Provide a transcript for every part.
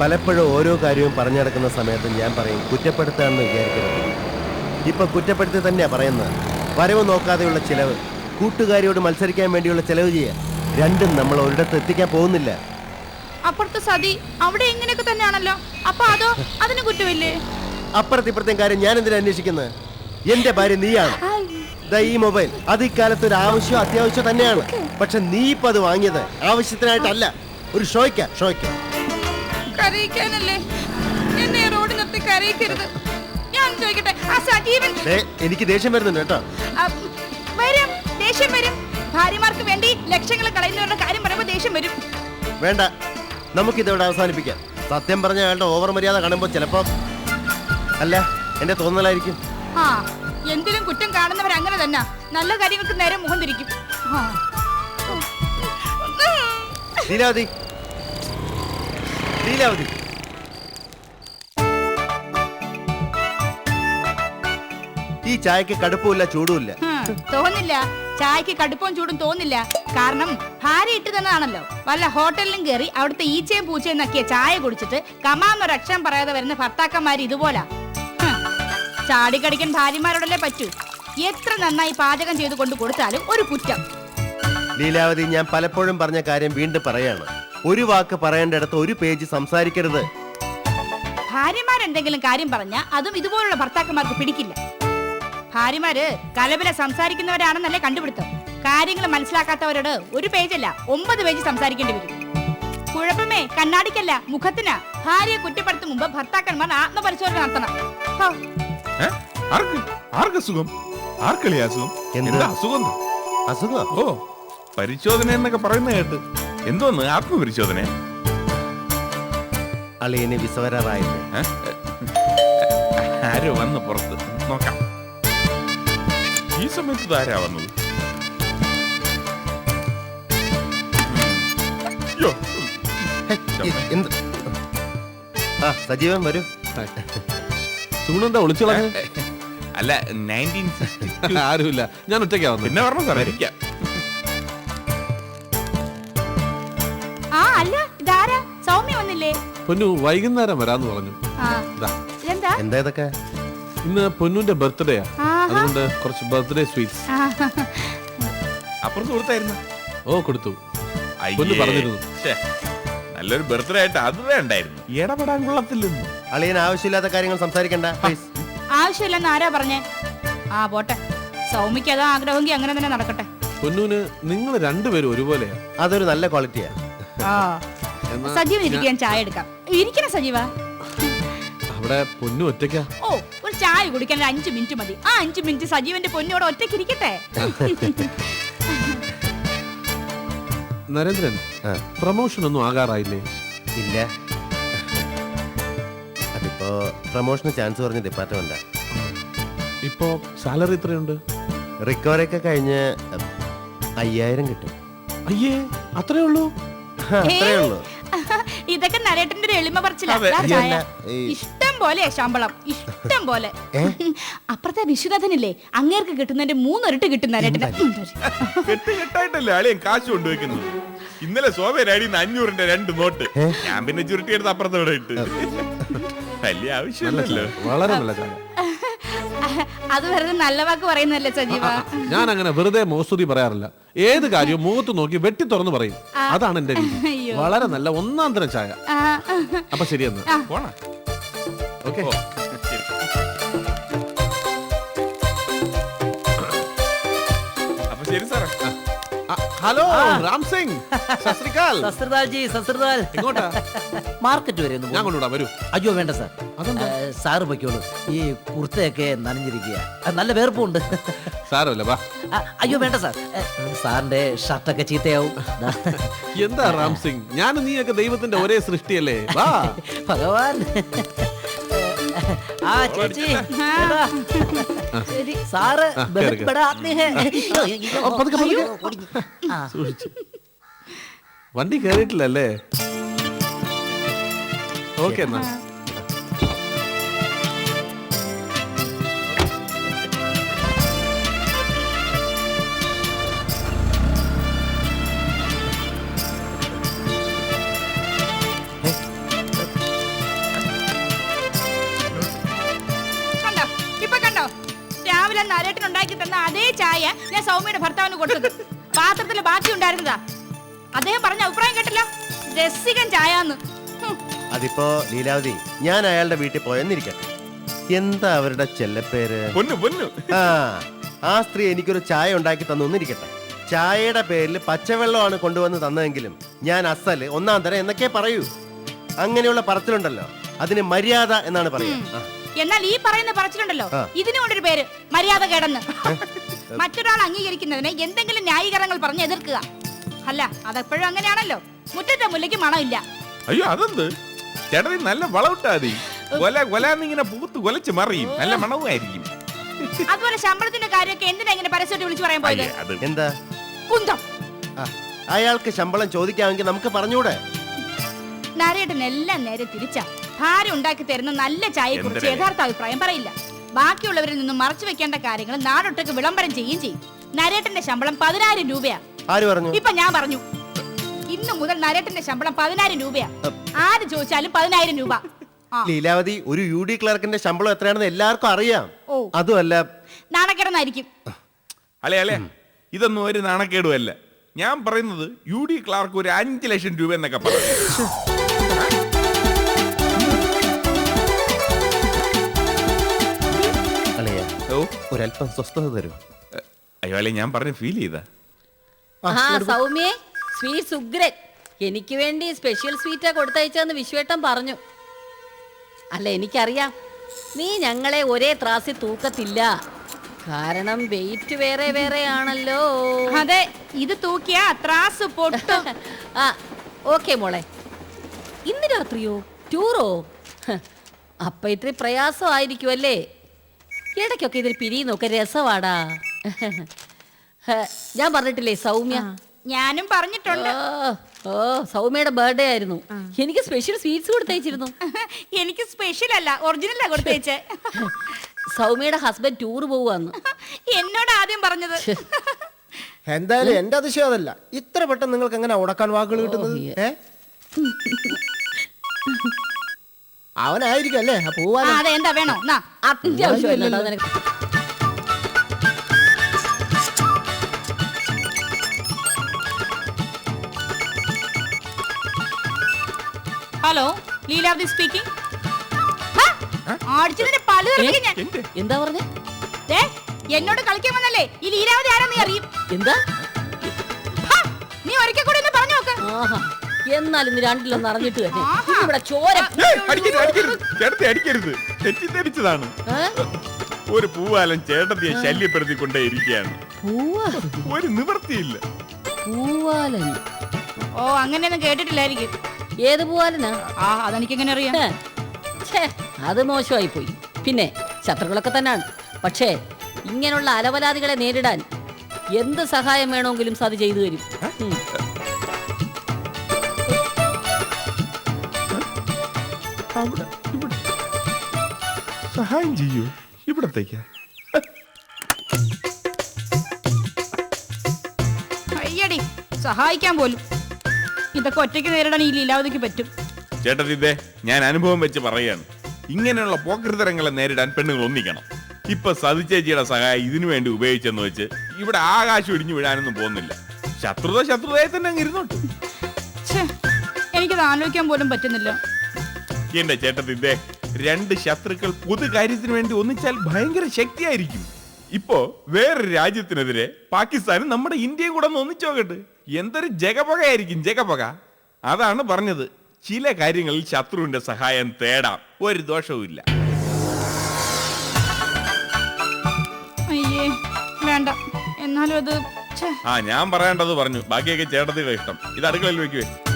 പലപ്പോഴും ഓരോ കാര്യവും പറഞ്ഞു നടക്കുന്ന സമയത്ത് ഞാൻ പറയും കുറ്റപ്പെടുത്താമെന്ന് വിചാരിക്കരുത്. ഇപ്പൊ കുറ്റപ്പെടുത്തി തന്നെയാ പറയുന്നത്. വരവ് നോക്കാതെയുള്ള ചിലവ് കൂട്ടുകാരിയോട് മത്സരിക്കാൻ വേണ്ടിയുള്ള ചിലവ് ചെയ്യാൻ. രണ്ടും നമ്മൾ ഒരിടത്ത് എത്തിക്കാൻ പോകുന്നില്ല. അപ്പുറത്തെ സതി അവിടെ ഇങ്ങനെയൊക്കെ തന്നെയാണല്ലോ. അപ്പൊ അതോ അതിന് കുറ്റമില്ലേ? അപ്പുറത്തെ ഇപ്പുറത്തെ കാര്യം ഞാൻ എന്തിനാ അന്വേഷിക്കുന്നത്? എന്റെ ഭാര്യ നീയാണ്. ഈ മൊബൈൽ. അത് ഇക്കാലത്ത് ഒരു ആവശ്യം അത്യാവശ്യം തന്നെയാണ്. പക്ഷെ നീ ഇപ്പൊ അത് വാങ്ങിയത് ആവശ്യത്തിനായിട്ടല്ല. ഒരു ഷോയ്ക്ക ഷോയ്ക്ക. കരയിക്കാനല്ലേ? എന്നെ റോഡ് നിർത്തി കരയിക്കരുത്. ഞാൻ ചോദിക്കട്ടെ ആ സജീവൻ ദേ, എനിക്ക് ദേഷ്യം വരുന്നുണ്ട് കേട്ടോ. ആ, വരും ദേഷ്യം വരും. ഭാര്യമാർക്ക് വേണ്ടി ലക്ഷങ്ങൾ കളയുന്നവരുടെ കാര്യം പറയുമ്പോൾ ദേഷ്യം വരും. വേണ്ട നമുക്കിതോടെ അവസാനിപ്പിക്കാം. സത്യം പറഞ്ഞ അയാളുടെ ഓവർ മര്യാദ കാണുമ്പോൾ ചിലപ്പോ അല്ല എന്റെ തോന്നലായിരിക്കും. ആ എന്തിലും കുറ്റം കാണുന്നവർ അങ്ങനെ തന്നെ. നല്ല കാര്യങ്ങൾക്ക് നേരെ മുഖം തിരിക്കും. ആ. ലീലാവതി ഈ ചായക്ക് കടുപ്പമില്ല ചൂടുമില്ല. തോന്നില്ല. ചായക്ക് കടുപ്പവും ചൂടും തോന്നില്ല. കാരണം ഭാര്യ ഇട്ട് തന്നതാണല്ലോ. വല്ല ഹോട്ടലിലും കയറി അവിടുത്തെ ഈച്ചയും പൂച്ചയും നക്കിയ ചായ കുടിച്ചിട്ട് കമാന്നൊരു അക്ഷരം പറയാതെ വരുന്ന ഭർത്താക്കന്മാര് ഇതുപോലാ. ചാടി ചാടിക്കടിക്കാൻ ഭാര്യമാരോടല്ലേ പറ്റൂ? എത്ര നന്നായി പാചകം ചെയ്ത് കൊണ്ട് കൊടുത്താലും ഒരു കുറ്റം. ലീലാവതി ഞാൻ പലപ്പോഴും പറഞ്ഞ കാര്യം വീണ്ടും പറയാണ്. ഒരു വാക്ക് പറയേണ്ടടുത്ത് ഒരു പേജ് സംസാരിക്കരുത്. ഭാര്യമാരെന്തെങ്കിലും കാര്യം പറഞ്ഞ അതും ഇതുപോലുള്ള ഭർത്താക്കന്മാർക്ക് പിടിക്കില്ല. ഭാര്യമാര് കലബല സംസാരിക്കുന്നവരാണെന്നല്ലേ കണ്ടുപിടുത്തം. കാര്യങ്ങൾ മനസ്സിലാക്കാത്തവരോട് ഒരു പേജല്ല ഒമ്പത് പേജ് സംസാരിക്കേണ്ടി വരും. കുഴപ്പമേ കണ്ണാടിക്കല്ല മുഖത്തിനാ. ഭാര്യയെ കുറ്റപ്പെടുത്തും മുമ്പ് ഭർത്താക്കന്മാർ ആത്മപരിശോധന നടത്തണം. അസുഖം? അസുഖം? എന്താ? അസുഖം? അസുഖം? ഓ പരിശോധന എന്നൊക്കെ പറയുന്ന കേട്ട്. എന്തോന്ന്? ആത്മപരിശോധന അളിയന് വിസവരാറായില്ലേ ആരോ വന്ന് പുറത്ത്. നോക്കാം. ഈ സമയത്ത് ആരാ വന്നത്? എന്ത്? ആ സജീവൻ വരൂ. സുഗുണെന്താ ഒളിച്ചു അല്ല നയന്റീൻ ആരുമില്ല. ഞാൻ ഒറ്റയ്ക്കാവുന്നു പിന്നെ പറഞ്ഞു സാറേ. പൊന്നു വൈകുന്നേരം വരാന്ന് പറഞ്ഞു. ആ. ഇതാ ഇതെന്താ എന്താ ഇതൊക്കെ? ഇന്ന് പൊന്നുന്റെ ബർത്ത്ഡേയാ അതുകൊണ്ട് കുറച്ച് ബർത്ത്ഡേ സ്വീറ്റ്സ്. അപ്പുറത്ത് കൊടുത്തായിരുന്നു. ഓ കൊടുത്തു. പൊന്നു പറഞ്ഞിരുന്നു. ശ്ശേ, നല്ലൊരു ബർത്ത്ഡേ ആയിട്ട് അത് വേണ്ടായിരുന്നു. ഇടപെടാൻ കൊള്ളത്തില്ലെന്ന്. അളിയൻ ആവശ്യമില്ലാത്ത കാര്യങ്ങൾ സംസാരിക്കണ്ട പ്ലീസ് ആവശ്യമില്ലെന്ന് ആരാ പറഞ്ഞേ? ആ പോട്ടെ. സൗമിക്ക് അതാ ആഗ്രഹമെങ്കിൽ അങ്ങനെ തന്നെ നടക്കട്ടെ. പൊന്നുവിന് നിങ്ങൾ രണ്ടുപേരും ഒരുപോലെയാ. അതൊരു നല്ല ക്വാളിറ്റിയാ. ആ. സജീവൻ ഇരിക്കാൻ ചായ എടുക്കാം. ഇരിക്കണ സജീവ. അവിടെ പൊന്നു ഒറ്റയ്ക്കാ? ഓ ഒരു ചായ കുടിക്കാൻ അഞ്ച് അഞ്ചു മിനിറ്റ് മതി. ആ അഞ്ച് മിനിറ്റ് സജീവന്റെ പൊന്നോട് ഒറ്റയ്ക്ക് ഇരിക്കട്ടെ. നരേന്ദ്രൻ ആ. പ്രൊമോഷൻ ഒന്നും ആകാറായില്ലേ? ഇല്ല. അതിപ്പോ പ്രൊമോഷന് ചാൻസ് പറഞ്ഞ ഡിപ്പാർട്ട്മെന്റാ ഇപ്പോ സാലറി എത്രയുണ്ട്? റിക്കവറി ഒക്കെ കഴിഞ്ഞ് അയ്യായിരം കിട്ടും. അയ്യേ അത്രേ ഉള്ളൂ? അത്രേ ഉള്ളൂ. ഇതൊക്കെ നരേട്ടന്റെ ഒരു എളിമ പറച്ചില്ല ഇഷ്ടം പോലെ ശമ്പളം. ഇഷ്ടം പോലെ. അപ്പുറത്തെ വിശ്വനാഥനില്ലേ അങ്ങേർക്ക് കിട്ടുന്നതിന്റെ മൂന്നൊരിട്ട് കിട്ടും നരേട്ടന്. അളിയൻ കാശ് കൊണ്ടുവയ്ക്കുന്നത് ഇന്നലെ സോമേരാടി നിന്ന് അഞ്ഞൂറിന്റെ രണ്ട് നോട്ട്. ഞാൻ പിന്നെ ചുരുട്ടി എടുത്ത് അപ്പുറത്തോടെ ഇട്ട്. വലിയ ആവശ്യമില്ലല്ലോ. വളരെ നല്ല അത് വെറുതെ നല്ല വാക്ക് പറയുന്നല്ലേ സജീവ? ഞാൻ അങ്ങനെ വെറുതെ മോസ്തുതി പറയാറില്ല. ഏത് കാര്യവും മുഖത്ത് നോക്കി വെട്ടി തുറന്നു പറയും. അതാണ് എന്റെ രീതി. വളരെ നല്ല ഒന്നാം തരം ചായ. അപ്പൊ ശരിയെന്ന്. പോണ? ഓക്കെ. ഓ അപ്പൊ ശരി സാറേ. ഹലോ രാം സിംഗ് സസ്രികാൽ സസ്രദാൽ ജി സസ്രദാൽ എങ്ങോട്ടാ? മാർക്കറ്റ് വരെ ഒന്ന് ഞാൻ. കൊണ്ടുവിടാം വരൂ. അയ്യോ വേണ്ട സാർ. ഏ, സാറ് പൊയ്ക്കോളൂ. ഈ കുർത്തയൊക്കെ നനഞ്ഞിരിക്കുക. നല്ല വേർപ്പുണ്ട്. സാരമല്ല വാ. അയ്യോ വേണ്ട സാർ. സാറിന്റെ ഷർട്ടൊക്കെ ചീത്തയാവും. എന്താ റാം സിംഗ്? ഞാനും നീയൊക്കെ ദൈവത്തിന്റെ ഒരേ സൃഷ്ടിയല്ലേ? വാ. ഭഗവാൻ. ആ ചേച്ചി. സാറ് ആ, ബഹുത് കേറ്, കേറ്. സൂക്ഷിച്ച് തന്ന അതേ ചായ ഞാൻ സൗമ്യയുടെ ഭർത്താവിന് കൊടുത്തത്. പാത്രത്തിൽ ബാക്കി ഉണ്ടായിരുന്നതാ. അദ്ദേഹം പറഞ്ഞ അഭിപ്രായം കേട്ടില്ല? രസികൻ ചായ. അതിപ്പോ ലീലാവതി ഞാൻ അയാളുടെ വീട്ടിൽ പോയെന്നിരിക്കട്ടെ. എന്താ അവരുടെ ചെല്ലപ്പേര്? പൊന്നു പൊന്നു. ആ ആ സ്ത്രീ എനിക്കൊരു ചായ ഉണ്ടാക്കി തന്നിരിക്കട്ടെ ചായയുടെ പേരിൽ പച്ചവെള്ളമാണ് കൊണ്ടുവന്ന് തന്നതെങ്കിലും ഞാൻ അസൽ ഒന്നാം തരം എന്നൊക്കെ പറയൂ. അങ്ങനെയുള്ള പറച്ചിലുണ്ടല്ലോ. അതിന് മര്യാദ എന്നാണ് പറയുക. ആ, എന്നാൽ ഈ പറയുന്ന പറച്ചിലുണ്ടല്ലോ. ഇതിനുകൊണ്ടൊരു പേര് മര്യാദ കേടെന്ന്. മറ്റൊരാൾ അംഗീകരിക്കുന്നതിന് എന്തെങ്കിലും ന്യായീകരണങ്ങൾ പറഞ്ഞ് എതിർക്കുക. അല്ല അതെപ്പോഴും അങ്ങനെയാണല്ലോ. മുറ്റത്തെ മുല്ലയ്ക്ക് മണമില്ല. അയ്യോ അതെന്ത്? ചേട്ടൻ നല്ല വളവിട്ടാതി. കൊല കൊല കൊലാന്നിങ്ങനെ പൂത്ത് കൊലച്ച് മറിയും. നല്ല മണവുമായിരിക്കും. അതുപോലെ ശമ്പളത്തിന്റെ കാര്യമൊക്കെ എന്തിനാ ഇങ്ങനെ പരസ്യമായിട്ട് വിളിച്ചു പറയാൻ പോയത്? എന്താ? കുന്തം. ആ, അയാൾക്ക് ശമ്പളം ചോദിക്കാമെങ്കിൽ നമുക്ക് പറഞ്ഞൂടെ നരേട്ടൻ എല്ലാം നേരെ തിരിച്ചാ. ഭാര്യ ഉണ്ടാക്കി തരുന്ന നല്ല ചായയെ കുറിച്ച്? യഥാർത്ഥ അഭിപ്രായം പറയില്ല. ബാക്കിയുള്ളവരിൽ നിന്നും മറച്ചു വെക്കേണ്ട കാര്യങ്ങൾ നാടൊട്ടക്ക് വിളംബരം ചെയ്യുകയും ചെയ്യും. നരേട്ടന്റെ ശമ്പളം പതിനായിരം രൂപയാ. ആര് പറഞ്ഞു? ഇപ്പൊ ഞാൻ പറഞ്ഞു. ഇന്നു മുതൽ നരേട്ടന്റെ ശമ്പളം പതിനായിരം രൂപയാ. ആര് ചോദിച്ചാലും പതിനായിരം രൂപ. ആ. ലീലാവതി ഒരു യു ഡി ക്ലർക്കിന്റെ ശമ്പളം എത്രയാണെന്ന് എല്ലാവർക്കും അറിയാം. ഓ. അതുമല്ല. നാണക്കേടെന്നായിരിക്കും. അല്ലേ അല്ലേ? ഇതൊന്നും ഒരു നാണക്കേടുമല്ല. ഞാൻ പറയുന്നത് യു ഡി ക്ലാർക്ക് ഒരു അഞ്ച് ലക്ഷം രൂപ എന്നൊക്കെ പറഞ്ഞു ഒരല്പം സ്വസ്ഥത തരും അയ്യോ അല്ലേ ഞാൻ പറഞ്ഞ ഫീൽ ചെയ്താ ആ സൗമ്യേ സ്വീറ്റ്സ് ഉഗ്രൻ എനിക്ക് വേണ്ടി സ്പെഷ്യൽ സ്വീറ്റാ കൊടുത്തയച്ചെന്ന് വിശ്വേട്ടൻ പറഞ്ഞു. അല്ല എനിക്കറിയാം. നീ ഞങ്ങളെ ഒരേ ത്രാസി തൂക്കത്തില്ല. കാരണം വെയിറ്റ് വേറെ വേറെ ആണല്ലോ അതെ ഇത് തൂക്കിയാ ത്രാസ് പൊട്ട്. ആ ഓക്കെ മോളെ. ഇന്ന് രാത്രിയോ? ടൂറോ അപ്പ അപ്പൊ ഇത്തിരി പ്രയാസമായിരിക്കും അല്ലേ ഇടയ്ക്കൊക്കെ ഇതിൽ പിരിയുന്നൊക്കെ രസവാടാ. ഞാൻ പറഞ്ഞിട്ടില്ലേ സൗമ്യ? ഞാനും പറഞ്ഞിട്ടുണ്ട്. ഓ, ഓ സൗമ്യയുടെ ബർത്ത്ഡേ ആയിരുന്നു. എനിക്ക് സ്പെഷ്യൽ സ്വീറ്റ്സ് കൊടുത്തയച്ചിരുന്നു എനിക്ക് സ്പെഷ്യൽ അല്ല ഒറിജിനൽ കൊടുത്തയച്ചേ സൗമ്യയുടെ ഹസ്ബൻഡ് ടൂർ പോവാന്ന് എന്നോട് ആദ്യം പറഞ്ഞത്? എന്തായാലും എന്റെ അതിശയം അതല്ല. ഇത്ര പെട്ടെന്ന് നിങ്ങൾക്ക് എങ്ങനെ ഉടക്കാൻ വാക്കുകൾ കിട്ടുന്നത്? ഏ? അവനായിരിക്കും അല്ലേ? പോവാൻ അതെ എന്താ വേണോ? നാ. അത്യാവശ്യം നിനക്ക് ഹലോ ലീലാവതി സ്പീക്കിംഗ് പല എന്താ? പറഞ്ഞേ? ദേ, എന്നോട് കളിക്കാൻ വന്നല്ലേ? ഈ ലീലാവതി ആരാ നീ അറിയും? എന്താ? നീ ഒരിക്കൽ കൂടി ഒന്ന് പറഞ്ഞു നോക്ക്. എന്നാലും നീ രണ്ടിലൊന്നും അറിഞ്ഞിട്ട് തന്നെ. ഇവിടെ ചോര അടിക്കരുത് അടിക്കരുത്. ചേട്ടത്തി അടിക്കരുത്. തെറ്റിദ്ധരിച്ചതാണ്. ഒരു പൂവാലൻ ചേട്ടത്തിയെ ശല്യപ്പെടുത്തിക്കൊണ്ടേ ഇരിക്കുകയാണ്. പൂവാ? ഒരു നിവൃത്തിയില്ല. പൂവാലൻ. ഓ അങ്ങനെയൊന്നും കേട്ടിട്ടില്ലായിരിക്കും. ഏത് പൂവാലനാ? ആ അതെനിക്ക് എങ്ങനെ അറിയാം ഛേ, അത് മോശമായി പോയി പിന്നെ ശത്രുക്കളൊക്കെ തന്നെയാണ് പക്ഷേ ഇങ്ങനെയുള്ള അലവലാദികളെ നേരിടാൻ എന്ത് സഹായം വേണമെങ്കിലും സതി ചെയ്തു തരും. അവിടെ ഇവിടെ സഹായം ചെയ്യൂ. ഇവിടത്തേക്കാ. അയ്യടി സഹായിക്കാൻ പോലും. ഇതൊക്കെ ഒറ്റയ്ക്ക് നേരിടാൻ ഈ ലീലാവതിക്ക് പറ്റും. ചേട്ടത്തി ഇതേ ഞാൻ അനുഭവം വെച്ച് പറയാണ് ഇങ്ങനെയുള്ള പോക്കൃതരങ്ങളെ നേരിടാൻ പെണ്ണുങ്ങൾ ഒന്നിക്കണം. ഇപ്പൊ സതിച്ചേച്ചിയുടെ സഹായം ഇതിനു വേണ്ടി ഉപയോഗിച്ചെന്ന് വെച്ച് ഇവിടെ ആകാശം ഇടിഞ്ഞു വീഴാനൊന്നും പോകുന്നില്ല. ശത്രുത ശത്രുതയെ തന്നെ അങ്ങ് ഇരുന്നോട്ട്. ഛേ, എനിക്കത് ആലോചിക്കാൻ പോലും പറ്റുന്നില്ല. എന്റെ ചേട്ടത്തിന്റെ രണ്ട് ശത്രുക്കൾ പൊതു കാര്യത്തിന് വേണ്ടി ഒന്നിച്ചാൽ ഭയങ്കര ശക്തിയായിരിക്കും. ഇപ്പോ വേറെ രാജ്യത്തിനെതിരെ പാകിസ്ഥാനും നമ്മുടെ ഇന്ത്യയും കൂടെ ഒന്ന് ഒന്നിച്ചോക്കട്ടെ എന്തൊരു ജഗപകയായിരിക്കും ജഗപക. അതാണ് പറഞ്ഞത്. ചില കാര്യങ്ങളിൽ ശത്രുവിന്റെ സഹായം തേടാം. ഒരു ദോഷവും ഇല്ല. വേണ്ട. എന്നാലും അത് ആ ഞാൻ പറയേണ്ടത് പറഞ്ഞു. ബാക്കിയൊക്കെ ചേട്ടത്തിൽ ഇഷ്ടം. ഇത് അടുക്കളയിൽ വെക്കുവേ.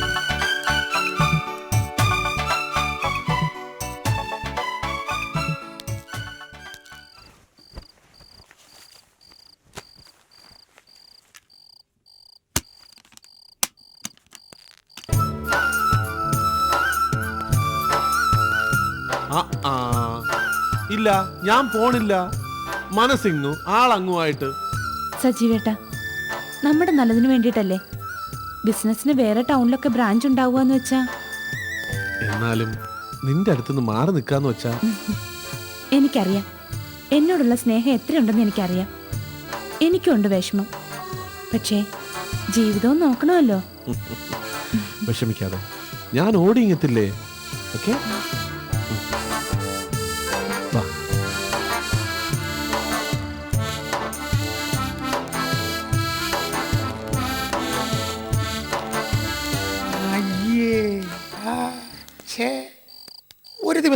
ഇല്ല ഞാൻ പോണില്ല. മനസ്സിങ്ങു ആളങ്ങുമായിട്ട് സജീവേട്ട നമ്മുടെ നല്ലതിന് വേണ്ടിയിട്ടല്ലേ? ബിസിനസിന് വേറെ ടൗണിലൊക്കെ ബ്രാഞ്ച് ഉണ്ടാവുകയെന്ന് വെച്ചാ. എന്നാലും നിന്റെ അടുത്തുനിന്ന് മാറി നിൽക്കാന്ന് വെച്ചാ. എനിക്കറിയാം. എന്നോടുള്ള സ്നേഹം എത്രയുണ്ടെന്ന് എനിക്കറിയാം. എനിക്കുണ്ട് വിഷമം. പക്ഷേ ജീവിതവും നോക്കണമല്ലോ. വിഷമിക്കാതെ. ഞാൻ ഓടിയിങ്ങത്തില്ലേ? ഓക്കെ?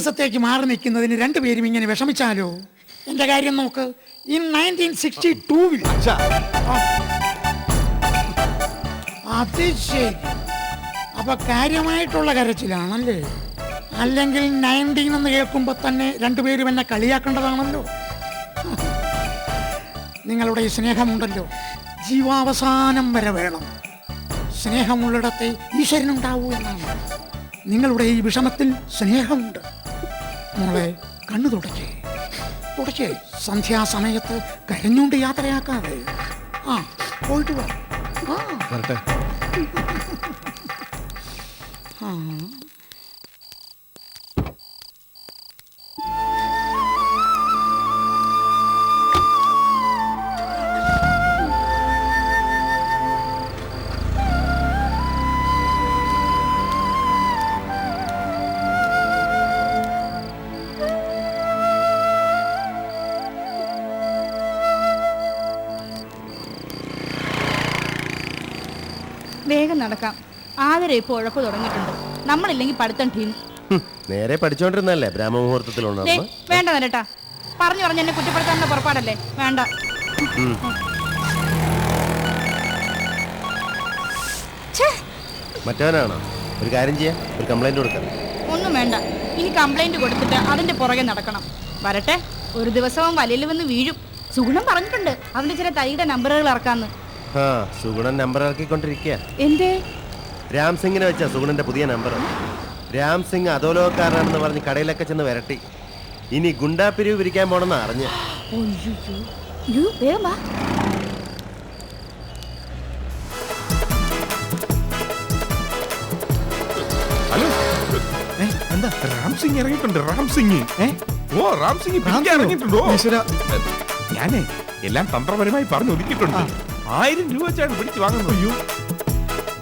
ദിവസത്തേക്ക് മാറി നിൽക്കുന്നതിന് രണ്ടുപേരും ഇങ്ങനെ വിഷമിച്ചാലോ? എന്റെ കാര്യം നോക്ക്. ഇൻ നയന്റീൻ സിക്സ്റ്റി ടൂവിൽ അത് ശരി. അപ്പൊ കാര്യമായിട്ടുള്ള കരച്ചിലാണല്ലേ? അല്ലെങ്കിൽ നയന്റീൻ എന്ന് കേൾക്കുമ്പോൾ തന്നെ രണ്ടുപേരും എന്നെ കളിയാക്കേണ്ടതാണല്ലോ? നിങ്ങളുടെ ഈ സ്നേഹമുണ്ടല്ലോ. ജീവാവസാനം വരെ വേണം. സ്നേഹമുള്ളിടത്തെ ഈശ്വരനുണ്ടാവൂ എന്നാണ്. നിങ്ങളുടെ ഈ വിഷമത്തിൽ സ്നേഹമുണ്ട്. മോളെ കണ്ണു തുടച്ചേ. തുടച്ചേ സന്ധ്യാസമയത്ത് കരഞ്ഞുകൊണ്ട് യാത്രയാക്കാതെ. ആ പോയിട്ട് വാ ആ. വരട്ടെ. ആ. ആദരം ഇപ്പോൾ ഉഴപ്പ് തുടങ്ങിയിട്ടുണ്ട്. നമ്മളില്ലെങ്കിൽ പഠിത്തം ടീം. നേരെ പഠിച്ചോണ്ടിരുന്നല്ലേ ബ്രാഹ്മമുഹൂർത്തത്തിൽ വേണ്ട നേരട്ടാ പറഞ്ഞു പറഞ്ഞു എന്നെ കുറ്റപ്പെടുത്താനുള്ള പുറപ്പാടല്ലേ? വേണ്ട. മറ്റവനാണോ ഒരു കാര്യം ചെയ്യാം. ഒരു കംപ്ലൈന്റ് കൊടുക്കാം. ഒന്നും വേണ്ട. ഇനി കംപ്ലൈന്റ് കൊടുത്തിട്ട് അതിന്റെ പുറകെ നടക്കണം. വരട്ടെ. ഒരു ദിവസവും വലയിൽ വന്ന് വീഴും. സുഗുണം പറഞ്ഞിട്ടുണ്ട്. അതിന്റെ ചില തൈയുടെ നമ്പറുകൾ ഇറക്കാന്ന്. ആ സുഗുണൻ നമ്പർ ഇറക്കിക്കൊണ്ടിരിക്കുക എന്തേ? രാം സിംഗിനെ വെച്ച സുഗുണന്റെ പുതിയ നമ്പർ രാംസിംഗ് സിംഗ് അധോലോകക്കാരനാണെന്ന് പറഞ്ഞ് കടയിലൊക്കെ ചെന്ന് വരട്ടി. ഇനി ഗുണ്ടാപ്പിരിവ് പിരിക്കാൻ പോണെന്ന് അറിഞ്ഞ്. ഹലോ. എന്താ? റാം സിംഗ് ഇറങ്ങിയിട്ടുണ്ട് റാം സിംഗ്. ഓ റാം സിംഗ് പിടിക്കാൻ ഇറങ്ങിയിട്ടുണ്ടോ? ഞാനേ എല്ലാം തന്ത്രപരമായി പറഞ്ഞു ഒതുക്കിയിട്ടുണ്ട് ആയിരം രൂപ വെച്ചാണ് പിടിച്ചു വാങ്ങുന്നത്.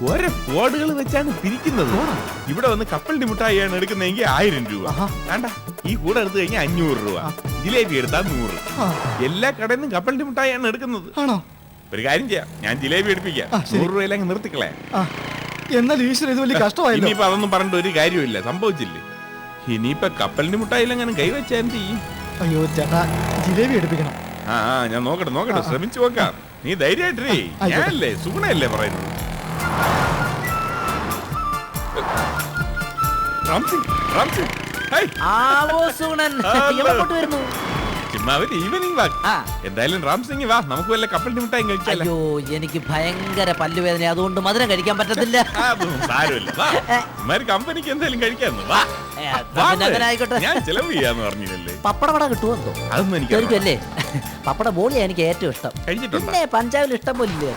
ഓരോ കോഡുകൾ വെച്ചാണ് പിരിക്കുന്നത്. ഇവിടെ വന്ന് കപ്പലിന്റെ മുട്ടായിയാണ് എടുക്കുന്നതെങ്കിൽ ആയിരം രൂപ. വേണ്ട. ഈ കൂടെ എടുത്തു കഴിഞ്ഞാൽ അഞ്ഞൂറ് രൂപ. ജിലേബി എടുത്താൽ നൂറ്. എല്ലാ കടയിൽ നിന്നും കപ്പലിന്റെ മുട്ടായിയാണ് എടുക്കുന്നത്. ആണോ? ഒരു കാര്യം ചെയ്യാം. ഞാൻ ജിലേബി എടുപ്പിക്കാം. നൂറ് രൂപയിലങ്ങ് നിർത്തിക്കളേ നിർത്തിക്കളെ എന്നാൽ ഈശ്വരൻ ഇത് വലിയ കഷ്ടമായി ഇനിയിപ്പോ അതൊന്നും പറഞ്ഞിട്ട് ഒരു കാര്യമില്ല സംഭവിച്ചില്ലേ? ഇനിയിപ്പോ കപ്പലിന്റെ മുട്ടായിലെങ്ങനെ കൈവച്ചാൽ എന്ത് ചെയ്യും. അയ്യോ ചേട്ടാ ജിലേബി എടുപ്പിക്കണം. ആ ഞാൻ നോക്കട്ടെ നോക്കട്ടെ. ശ്രമിച്ചു നോക്കാം. നീ ധൈര്യമായിട്ടേ. ഞാനല്ലേ സുഗുണയല്ലേ പറയുന്നത്? എന്തായാലും റാംസിംഗ് വാ. നമുക്ക് വല്ല കപ്പലിന്റെ കഴിച്ചാലോ? അയ്യോ എനിക്ക് ഭയങ്കര പല്ലുവേദന. അതുകൊണ്ട് മധുരം കഴിക്കാൻ പറ്റത്തില്ല. സാരമില്ല. കമ്പനിക്ക് എന്തായാലും കഴിക്കാന്ന് വാ. പപ്പടവട കിട്ടുമെന്നോ അതൊന്നും എനിക്ക് പപ്പട ബോളിയാ എനിക്ക് ഏറ്റവും ഇഷ്ടം. പിന്നെ പഞ്ചാബിൽ ഇഷ്ടം പോലില്ലേ?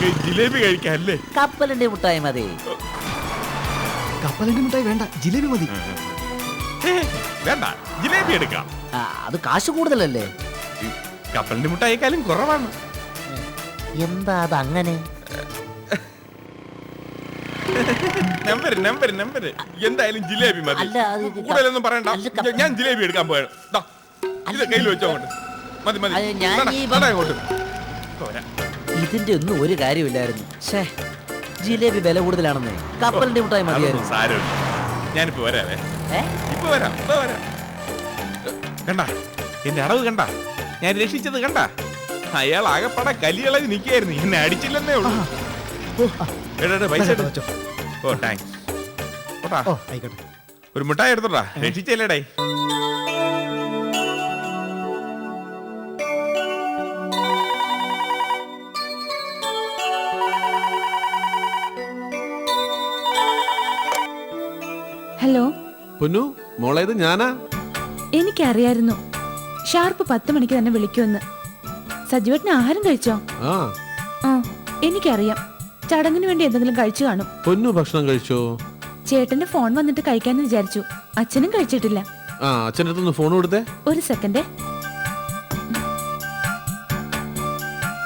ജിലേബി കഴിക്കാം അല്ലേ? കപ്പലിന്റെ മുട്ടായി മതി. കപ്പലിന്റെ മുട്ടായി വേണ്ട ജിലേബി മതി. വേണ്ട ജിലേബി എടുക്കാം. അത് കാശ് കൂടുതലല്ലേ? കപ്പലിന്റെ മുട്ടായിക്കാലും കുറവാണ്. എന്താ അത് അങ്ങനെ? നമ്പർ നമ്പർ നമ്പർ എന്തായാലും ജിലേബി മതി. കൂടുതലൊന്നും പറയണ്ട. ഞാൻ- ജിലേബി എടുക്കാൻ പോയാണ്. ഇത് കയ്യിൽ വെച്ചോട്ട് മതി മതി. ഞാൻ അങ്ങോട്ട്. ഇതിന്റെ ഒന്നും ഒരു കാര്യമില്ലായിരുന്നു ഷേ ജിലേബി വില കൂടുതലാണെന്നേ കപ്പലിന്റെ മുട്ടായി മതിയായിരുന്നു സാരമില്ല ഞാനിപ്പോ വരാവേ ഏ ഇപ്പൊ വരാം ഇപ്പൊ വരാം കണ്ട എന്റെ അടവ് കണ്ട ഞാൻ രക്ഷിച്ചത് കണ്ട അയാൾ ആകെപ്പാടെ കലിയളവ് നിൽക്കായിരുന്നു എന്നെ അടിച്ചില്ലെന്നേ ഉള്ളൂ എടാ, എടാ, പൈസ എടു. വെച്ചോ. ഓ താങ്ക്സ് ഓട്ടാ ഓ ആയിക്കോട്ടെ ഒരു മുട്ടായി എടുത്തോടാ രക്ഷിച്ചല്ലേടേ ഹലോ. പൊന്നു മോളെ ഇത് ഞാനാ? എനിക്കറിയായിരുന്നു. ഷാർപ്പ് പത്ത് മണിക്ക് തന്നെ വിളിക്കുമെന്ന്. സജീവട്ടിന് ആഹാരം കഴിച്ചോ? ആ. ആ എനിക്കറിയാം. ചടങ്ങിന് വേണ്ടി എന്തെങ്കിലും കഴിച്ചു കാണും. പൊന്നു ഭക്ഷണം കഴിച്ചോ? ചേട്ടന്റെ ഫോൺ വന്നിട്ട് കഴിക്കാന്ന് വിചാരിച്ചു. അച്ഛനും കഴിച്ചിട്ടില്ല. ആ അച്ഛന്റെ അടുത്തൊന്ന് ഫോൺ കൊടുത്തേ. ഒരു സെക്കൻഡ്.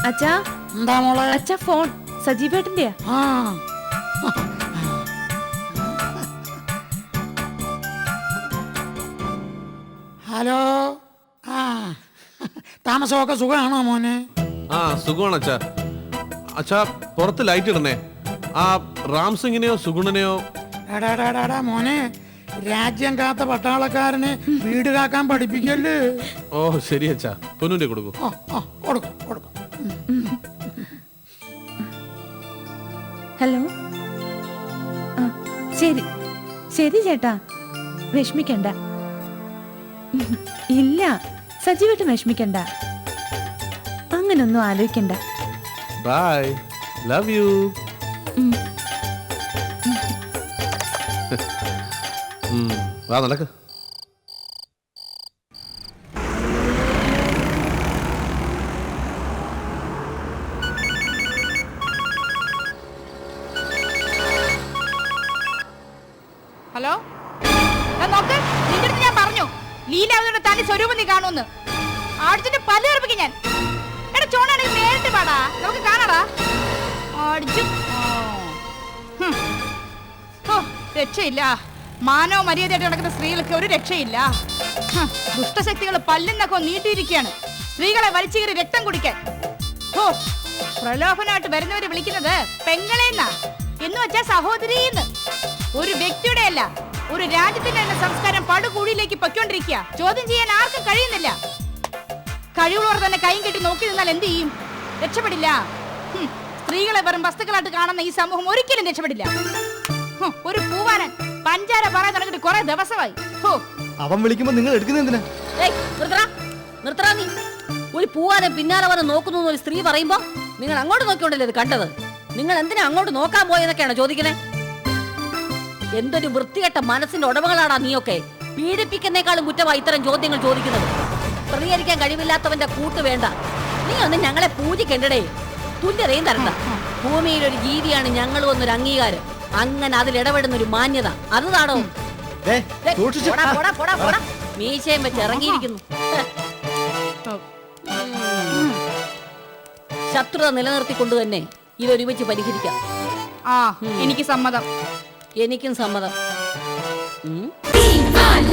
അച്ഛാ. എന്താ മോളെ? അച്ഛാ ഫോൺ. സജീവേട്ടന്റെയാ. ആ. ഹലോ? ആ താമസമൊക്കെ സുഖമാണോ മോനെ? ആ സുഖമാണ് അച്ഛാ. അച്ഛാ പുറത്ത് ലൈറ്റ് ഇടണേ. ആ റാം സിംഗിനെയോ സുഗുണനെയോ? മോനെ രാജ്യം കാത്ത പട്ടാളക്കാരനെ വീട് കാക്കാൻ പഠിപ്പിക്കല്ലേ? ഓ ശരി അച്ഛാ. പൊന്നുണ്ടി കൊടുക്കൂ. കൊടുക്കും കൊടുക്കും. ഹലോ? ആ ശരി. ശരി ചേട്ടാ. വിഷമിക്കണ്ട. ഇല്ല സജീവേട്ടൻ വിഷമിക്കണ്ട. അങ്ങനൊന്നും ആലോചിക്കണ്ട. Bye love you. വാ നടക്ക് ഹലോ നോക്ക് നിന്റെ അടുത്ത് ഞാൻ പറഞ്ഞു. ലീലാവതിയുടെ തനി സ്വരൂപം നീ കാണുമെന്ന്. ആടിച്ചിട്ട് പല്ല് കറുപ്പിക്കും ഞാൻ. എടാ ചോണാണെങ്കിൽ നേരിട്ട് പാടാ. നമുക്ക് കാണാടാ. അടിച്ചു ഓ രക്ഷയില്ല. മാനവ മര്യാദയായിട്ട് നടക്കുന്ന സ്ത്രീകൾക്ക് ഒരു രക്ഷയില്ല. ദുഷ്ടശക്തികൾ പല്ലിന്നൊക്കെ നീട്ടിയിരിക്കുകയാണ്. സ്ത്രീകളെ വലിച്ചു കയറി രക്തം കുടിക്കാൻ. ഓ പ്രലോഭനമായിട്ട് വരുന്നവര് വിളിക്കുന്നത് പെങ്ങളെന്നാ. എന്ന് വെച്ചാ സഹോദരീന്ന്. ഒരു വ്യക്തിയുടെ അല്ല ഒരു രാജ്യത്തിന്റെ തന്നെ സംസ്കാരം പടുകൂടിയിലേക്ക് പൊയ്ക്കൊണ്ടിരിക്കുക. ചോദ്യം ചെയ്യാൻ ആർക്കും കഴിയുന്നില്ല. കഴിവുള്ളവർ തന്നെ കൈ കെട്ടി നോക്കി നിന്നാൽ എന്ത് ചെയ്യും? രക്ഷപ്പെടില്ല. സ്ത്രീകളെ വെറും വസ്തുക്കളായിട്ട് കാണുന്ന ഈ സമൂഹം ഒരിക്കലും രക്ഷപ്പെടില്ല. ഒരു പൂവാനൻ പഞ്ചാര പറയാൻ തുടങ്ങിയിട്ട് കുറെ ദിവസമായി. അവൻ വിളിക്കുമ്പോ നിങ്ങൾ എടുക്കുന്ന എന്തിനാ? ഏയ്, നിർത്തടാ. നിർത്തടാ നീ. ഒരു പൂവാനെ പിന്നാലെ വന്ന് നോക്കുന്നു ഒരു സ്ത്രീ പറയുമ്പോ നിങ്ങൾ അങ്ങോട്ട് നോക്കിയോണ്ടല്ലേ ഇത് കണ്ടത്? നിങ്ങൾ എന്തിനാ അങ്ങോട്ട് നോക്കാൻ പോയെന്നൊക്കെയാണ് ചോദിക്കണേ എന്തൊരു വൃത്തികെട്ട മനസ്സിന്റെ ഉടമകളാടാ നീയൊക്കെ. പീഡിപ്പിക്കുന്നേക്കാളും കുറ്റമായി ഇത്തരം ചോദ്യങ്ങൾ ചോദിക്കുന്നത്. പ്രതികരിക്കാൻ കഴിവില്ലാത്തവന്റെ കൂട്ട് വേണ്ട. നീ ഒന്ന് ഞങ്ങളെ പൂജിക്കണ്ടടേ. തുല്യതയും തരണ്ട. ഭൂമിയിൽ ഒരു ജീവിയാണ് ഞങ്ങൾ എന്നൊരു അംഗീകാരം. അങ്ങനെ അതിൽ ഇടപെടുന്ന ഒരു മാന്യത. അത് താടോ ദേ, ദേ, പോടാ, പോടാ, പോടാ, പോടാ. മീശയും വെച്ച് ഇറങ്ങിയിരിക്കുന്നു. ശത്രുത നിലനിർത്തിക്കൊണ്ട് തന്നെ ഇതൊരുമിച്ച് പരിഹരിക്കാം. ആ എനിക്ക് സമ്മതം. എനിക്കും സമ്മതം. Viva